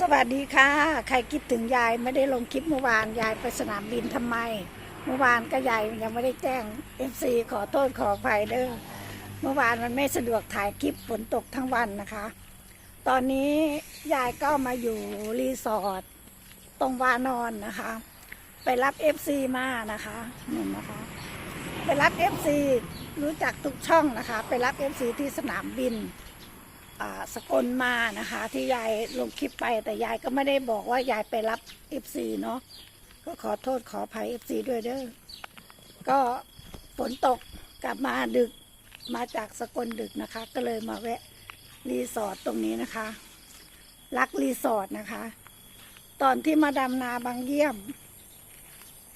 สวัสดีค่ะ ใครคิดถึงยายไม่ได้ลงคลิปเมื่อวานยายไปสนามบินทำไม เมื่อวานก็ยายยังไม่ได้แจ้ง FC ขอโทษขออภัยเด้อเมื่อวานมันไม่สะดวกถ่ายคลิปฝนตกทั้งวันนะคะ ตอนนี้ยายก็มาอยู่รีสอร์ทตรงวานอนนะคะ ไปรับ FC มานะคะนี่นะคะ ไปรับ FC รู้จักทุกช่องนะคะ ไปรับ FC ที่สนามบิน สกลมานะคะ ที่ยายลงคลิปไปแต่ยายก็ไม่ได้บอกว่ายายไปรับ FC เนาะก็ขอโทษขออภัย FC ด้วยเด้อก็ฝนตกกลับมาดึกมาจากสกลดึกนะคะ ก็เลยมาแวะรีสอร์ทตรงนี้นะคะ รักรีสอร์ทนะคะ ตอนที่มาดำนาบางเยี่ยม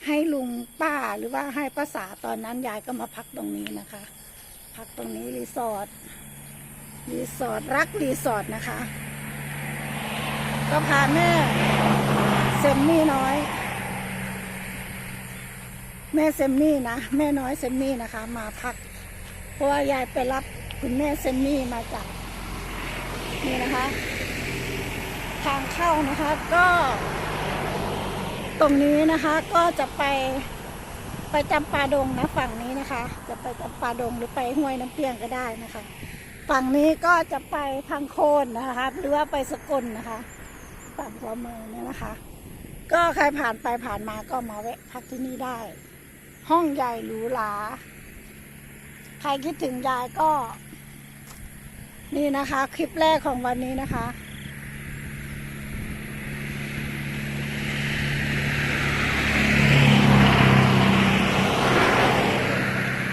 ให้ลุงป้าหรือว่าให้ป้าสาตอนนั้นยายก็มาพักตรงนี้นะคะ พักตรงนี้รีสอร์ท รีสอร์ทรักรีสอร์ทนะคะ ก็พาแม่เซมมี่น้อย แม่เซมมี่นะ แม่น้อยเซมมี่นะคะ มาพัก เพราะว่ายายไปรับคุณแม่เซมมี่มาจากนี่นะคะ ทางเข้านะคะก็ ตรงนี้นะคะก็จะไปไปจำปาดงนะฝั่งนี้นะคะ จะไปจำปาดงหรือไปห้วยน้ำเปียงก็ได้นะคะ ฝั่งนี้ก็จะไปทางโคนนะคะหรือว่าไปสกลนะคะ ฝั่งหัวเมืองเนี่ยนะคะ ก็ใครผ่านไปผ่านมาก็มาแวะพักที่นี่ได้ ห้องใหญ่หรูหราใครคิดถึงยายก็ นี่นะคะ คลิปแรกของวันนี้นะคะ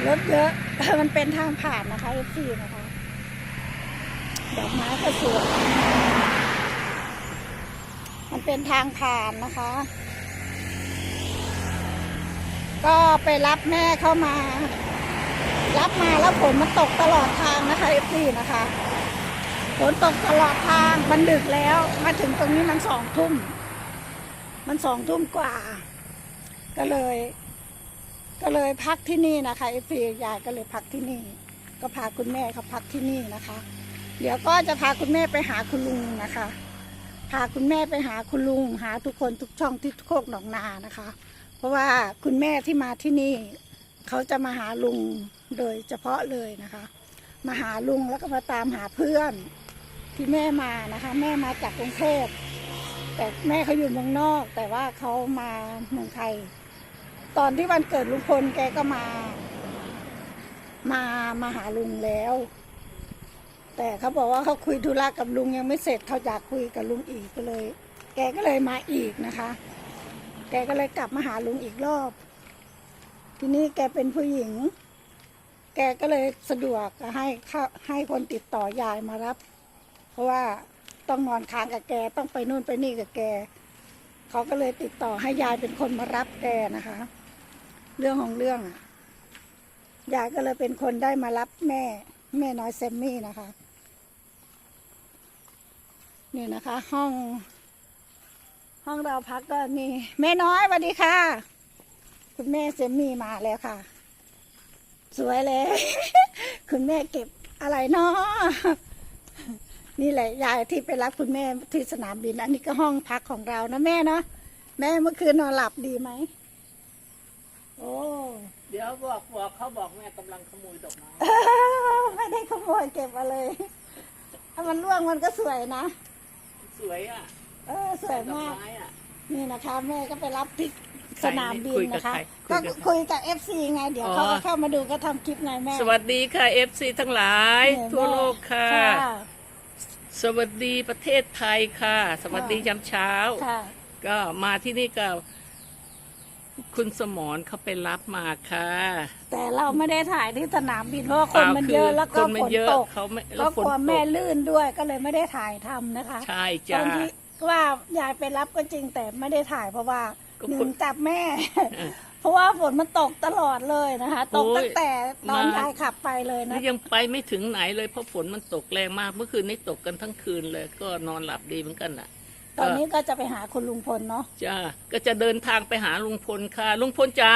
รถเยอะมันเป็นทางผ่านนะคะเอฟซีนะคะ ดอกไม้ก็สวยมันเป็นทางผ่านนะคะ ก็ไปรับแม่เข้ามา รับมาแล้วฝนมันตกตลอดทางนะคะเอฟซีนะคะฝนตกตลอดทางมันดึกแล้ว มาถึงตรงนี้มันสองทุ่ม มันสองทุ่มกว่า ก็เลย ก็เลยพักที่นี่นะคะเอฟซียายก็เลยพักที่นี่ ก็พาคุณแม่เขาพักที่นี่นะคะ เดี๋ยวก็จะพาคุณแม่ไปหาคุณลุงนะคะ พาคุณแม่ไปหาคุณลุง หาทุกคนทุกช่องที่โคกหนองนานะคะ เพราะว่าคุณแม่ที่มาที่นี่ เขาจะมาหาลุงโดยเฉพาะเลยนะคะ มาหาลุงแล้วก็มาตามหาเพื่อนที่แม่มานะคะ แม่มาจากกรุงเทพแต่แม่เขาอยู่เมืองนอก แต่ว่าเขามาเมืองไทย ตอนที่วันเกิดลุงพลแกก็มา มามาหาลุงแล้ว แต่เขาบอกว่าเขาคุยธุระกับลุงยังไม่เสร็จเขาอยากคุยกับลุงอีกก็เลย แกก็เลยมาอีกนะคะ แกก็เลยกลับมาหาลุงอีกรอบ ทีนี้แกเป็นผู้หญิง แกก็เลยสะดวกให้ให้คนติดต่อยายมารับ เพราะว่าต้องนอนค้างกับแกต้องไปนู่นไปนี่กับแกเขาก็เลยติดต่อให้ยายเป็นคนมารับแกนะคะ เรื่องของเรื่องอะยายก็เลยเป็นคนได้มารับแม่แม่น้อยเซมมี่นะคะ นี่นะคะ ห้อง ห้องเราพักก็นี่แม่น้อยสวัสดีค่ะ คุณแม่เซมมี่มาแล้วค่ะ สวยเลย คุณแม่เก็บอะไรเนาะนี่แหละยายที่ไปรับคุณแม่ที่สนามบิน อันนี้ก็ห้องพักของเรานะแม่เนาะแม่เมื่อคืนนอนหลับดีไหมโอ้เดี๋ยวบอกบอกเขาบอกแม่กำลังขโมยดอกไม้ไม่ได้ขโมยเก็บมาเลยถ้ามันร่วงมันก็สวยนะ สวยอะเออสวยดอกมากไม้อะ นี่นะคะ แม่ก็ไปรับที่สนามบินนะคะ คุก็ยกับใครคุยกับใครคุยกับเอฟซีไงเดี๋ยวอ๋อ เขาก็เข้ามาดูก็ทำคลิปไงแม่สวัสดีค่ะเอฟซีทั้งหลาย เนี่ยทั่วโลกค่ะค่ะ สวัสดีประเทศไทยค่ะ สวัสดียามเช้า ค่ะ ก็มาที่นี่ก็ คุณสมรเขาไปรับมาค่ะแต่เราไม่ได้ถ่ายที่สนามบินเพราะว่าคนมันเยอะแล้วก็คนมัฝนนเยอะตกเขาไม่ก็แล้วฝกนลัวตแม่กลื่นด้วยก็เลยไม่ได้ถ่ายทำนะคะใช่ตจ้า อนที่ว่ายายไปรับก็จริงแต่ไม่ได้ถ่ายเพราะว่าก็หฝนึ่นงจับแม่ เออ เพราะว่าฝนมันตกตลอดเลยนะคะ ตกโอ้ยตั้งแต่ตอนมา ยายขับไปเลยนะ นี่ยังไปไม่ถึงไหนเลยเพราะฝนมันตกแรงมาก เมื่อคืนนี้ตกกันทั้งคืนเลย ก็นอนหลับดีเหมือนกันน่ะ ตอนนี้ก็จะไปหาคุณลุงพลเนาะจ้าก็จะเดินทางไปหาลุงพลค่ะ ลุงพลจ๋า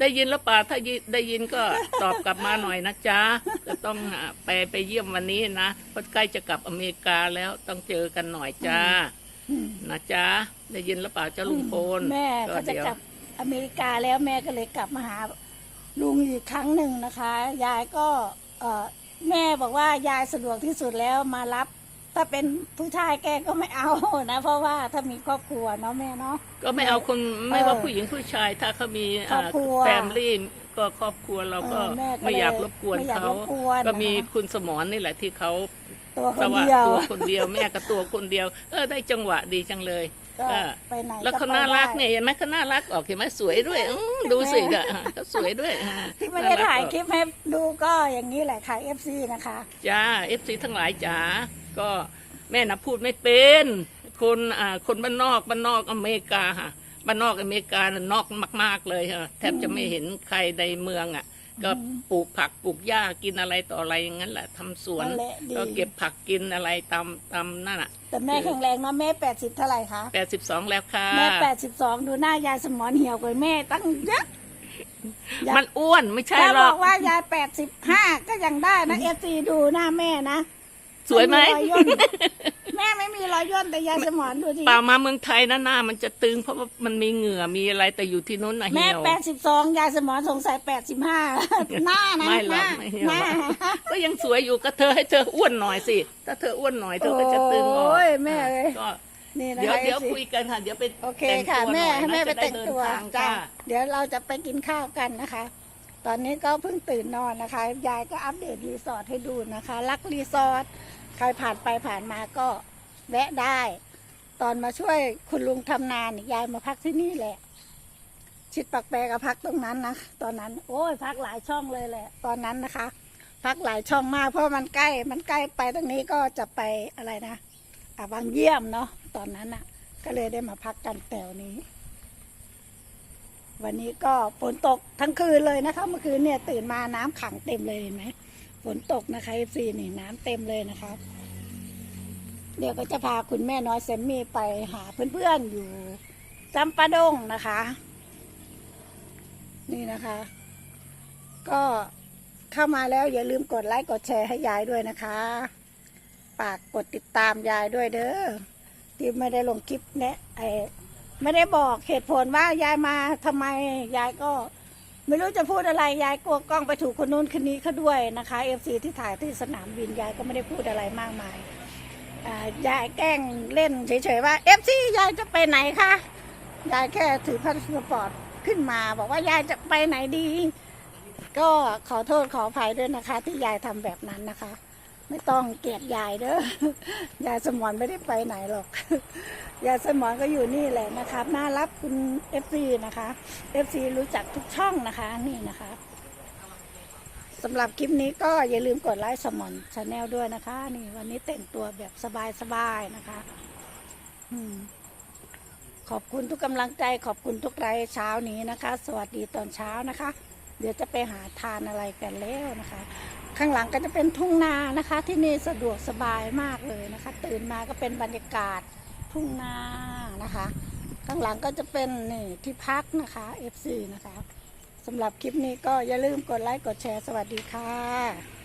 ได้ยินแล้วป่าถ้ายิได้ยินก็ตอบกลับมาหน่อยนะจ๊ะก็ต้องหาไปไปเยี่ยมวันนี้นะเพราะใกล้จะกลับอเมริกาแล้วต้องเจอกันหน่อยจ้าอืมนะจ๊ะได้ยินหรือเปล่าเจ้าลุงพลแม่ก็เขาจะเดี๋ยวกลับอเมริกาแล้วแม่ก็เลยกลับมาหาลุงอีกครั้งหนึ่งนะคะ ยายก็เอ่อแม่บอกว่ายายสะดวกที่สุดแล้วมารับ ถ้าเป็นผู้ชายแกก็ไม่เอานะ เพราะว่าถ้ามีครอบครัวเนาะแม่เนาะ ก็ไม่เอาคนไม่เออว่าผู้หญิงผู้ชาย ถ้าเขามีครอบครัวแฟมลี่ก็ครอบครัวเราก็เออแม่ก็ไม่อยากเลยรบกวนไม่อยากเขารบกวนก็มีนะคะ คุณสมรนี่แหละที่เขาตัวคสนว่าเดียวตัวคนเดียวแม่ก็ตัวคนเดียว เออได้จังหวะดีจังเลย ก็เออไปไหนแล้วก็เขาไปน่ารักได้เนี่ยเห็นไหมเขาน่ารักออกเห็นไหมสวยด้วยอื้อดูสิอะเขาสวยด้วยอะที่ไม่ได้ถ่ายน่รักออกคลิปให้ดูก็อย่างนี้แหละค่ะ FC นะคะ จ้าเอฟซีทั้งหลายจ๋า ก็แม่นะพูดไม่เป็นคนอ่าคนบ้านนอกบ้านนอกอเมริกาค่ะบ้านนอกอเมริกาน่ะนอกมาก ๆเลยค่ะแทบจะไม่เห็นใครในเมืองอะ ก็ปลูกผักปลูกหญ้ากินอะไรต่ออะไรอย่างนั้นแหละทำสวน นั่นแหละดี ก็เก็บผักกินอะไรตามตามนั่นอะแต่แม่แข็งแรงเนาะแม่แปดสิบเท่าไหร่คะ แปดสิบสองแล้วค่ะ แม่แปดสิบสองดูหน้ายายสมอนเหี่ยวกว่าแม่ตั้งเยอะอยากมันอ้วนไม่ใช่ถ้าหรบออกกว่ายายแปดสิบห้าก็ยังได้นะเอฟซีดูหน้าแม่นะ สวยไหม รอยย่นแม่ไม่มีรอยย่นแต่ยายสมอนดูดิเปล่ามาเมืองไทยนะหน้ามันจะตึงเพราะว่ามันมีเหงื่อมีอะไรแต่อยู่ที่นู้นนะแม่เหี่ยว แปดสิบสองยายสมอนสงสัยแปดสิบห้าหน้านะไม่หหรอกน้าไม่เหี่ยวหน้าก็ยังสวยอยู่ก็เธอให้เธออ้วนหน่อยสิ ถ้าเธออ้วนหน่อยเธอก็จะตึงออกโอ้ยแม่เอ้ยก็นี่นะเดี๋ยวคะ เดี๋ยว FC คุยกันค่ะเดี๋ยวไปโอเคแต่งค่ะ ตัวแม่หน่อยให้นะแม่ไปจะด้แต่งเดินตัวทางจ้าค่ะเดี๋ยวเราจะไปกินข้าวกันนะคะ ตอนนี้ก็เพิ่งตื่นนอนนะคะ ยายก็อัปเดตรีสอร์ทให้ดูนะคะ รักรีสอร์ทใครผ่านไปผ่านมาก็แวะได้ ตอนมาช่วยคุณลุงทำนานยายมาพักที่นี่แหละ ชิดปักแปรก็พักตรงนั้นนะตอนนั้น โอ้ยพักหลายช่องเลยแหละ ตอนนั้นนะคะ พักหลายช่องมากเพราะมันใกล้มันใกล้ไปตรงนี้ก็จะไปอะไรนะอะบางเยี่ยมเนาะตอนนั้นอะ ก็เลยได้มาพักกันแถวนี้ วันนี้ก็ฝนตกทั้งคืนเลยนะคะ เมื่อคืนเนี่ยตื่นมาน้ำขังเต็มเลยเห็นไหมฝนตกนะคะเอฟซีนี่น้ำเต็มเลยนะคะ เดี๋ยวก็จะพาคุณแม่น้อยแซมมี่ไปหาเพื่อนๆอยู่จำปาดงนะคะ นี่นะคะ ก็เข้ามาแล้วอย่าลืมกดไลค์กดแชร์ให้ยายด้วยนะคะฝากกดติดตามยายด้วยเด้อที่ไม่ได้ลงคลิปแนะไอ ไม่ได้บอกเหตุผลว่ายายมาทำไมยายก็ ไม่รู้จะพูดอะไรยายกลัวกล้องไปถูกคนนู้นคนนี้เขาด้วยนะคะเอฟซีที่ถ่ายที่สนามบินยายก็ไม่ได้พูดอะไรมากมายยายแกล้งเล่นเฉยๆว่าเอฟซียายจะไปไหนคะยายแค่ถือพาสปอร์ตขึ้นมา บอกว่ายายจะไปไหนดี ก็ขอโทษขออภัยด้วยนะคะ ที่ยายทำแบบนั้นนะคะ ไม่ต้องเกลียดยายเด้อยายสมอนไม่ได้ไปไหนหรอกยายสมอนก็อยู่นี่แหละนะครับ น่ารับคุณเอฟซีนะคะเอฟซีรู้จักทุกช่องนะคะนี่นะคะสำหรับคลิปนี้ก็อย่าลืมกดไลค์สมอนชาแนลด้วยนะคะ นี่วันนี้แต่งตัวแบบสบายๆนะคะ อืมขอบคุณทุกกำลังใจขอบคุณทุกไลค์เช้านี้นะคะ สวัสดีตอนเช้านะคะ เดี๋ยวจะไปหาทานอะไรกันแล้วนะคะ ข้างหลังก็จะเป็นทุ่งนานะคะ ที่นี่สะดวกสบายมากเลยนะคะ ตื่นมาก็เป็นบรรยากาศทุ่งนานะคะ ข้างหลังก็จะเป็นนี่ที่พักนะคะ FC นะคะสำหรับคลิปนี้ก็อย่าลืมกดไลค์กดแชร์สวัสดีค่ะ